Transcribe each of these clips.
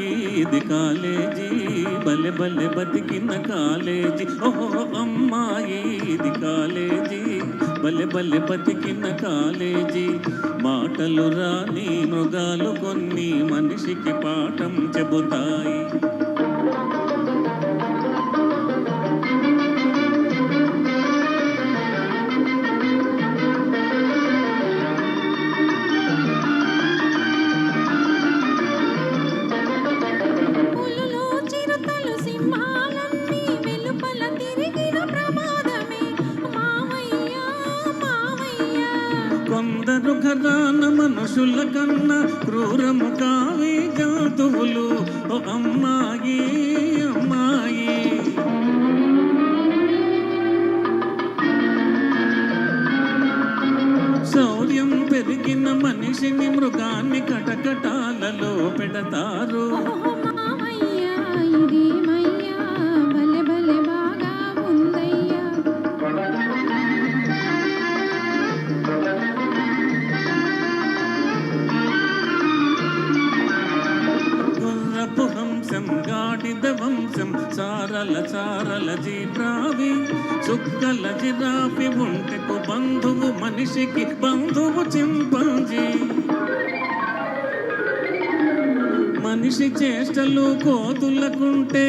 ఇది కాలేజీ. బలె బలె బతికిన కాలేజీ. ఓహో అమ్మాయిది కాలేజీ. బలె బలె బతికిన కాలేజీ. మాటలు రాని మృగాలు కొన్ని మనిషికి పాఠం చెబుతాయి. కొందరు ఘరాన మనుషుల కన్నా క్రూరము కావి జాతువులు. ఓ అమ్మాయి అమ్మాయి. శౌర్యం పెరిగిన మనిషిని మృగాన్ని కటకటాలలో పెడతారు. గాడిద వంశం చారల చారల జీబ్రావి చుక్కల జిరాఫి ఒంటెకు బంధువు మనిషికి బంధువు చింపంజీ. మనిషి చేష్టలు కోతులకుంటే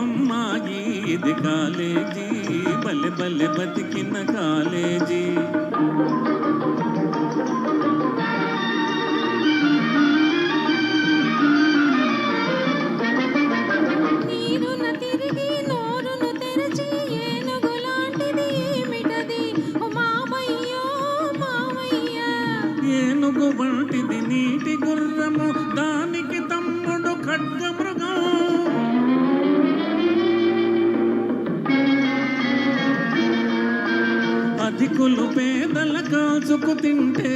అమ్మాయి ఇది కాలేజీ బలె బలె బతికిన కాలేజీ. గుర్రము దానికి తమ్ముడు ఖడ్గమృగం. అధికులు పేదల కాచుకు తింటే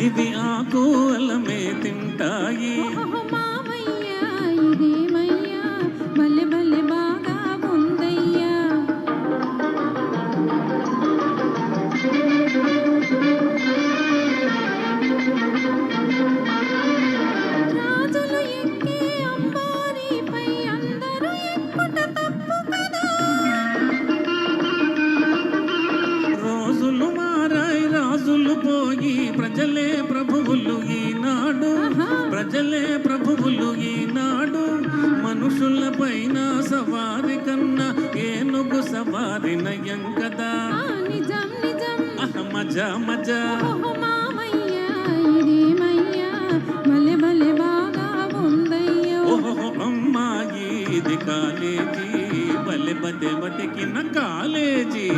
ఇది ఆకూలమే తింటాయి. మామయ్యా. ప్రజలే ప్రభువులు ఈనాడు. ప్రజలే ప్రభువులు ఈనాడు. మనుషుల పైన సవారి కన్నా ఏనుగు సవారి నయం కదా. మజా మజా. కాలేజీ. బలె బదె బతికిన కాలేజీ.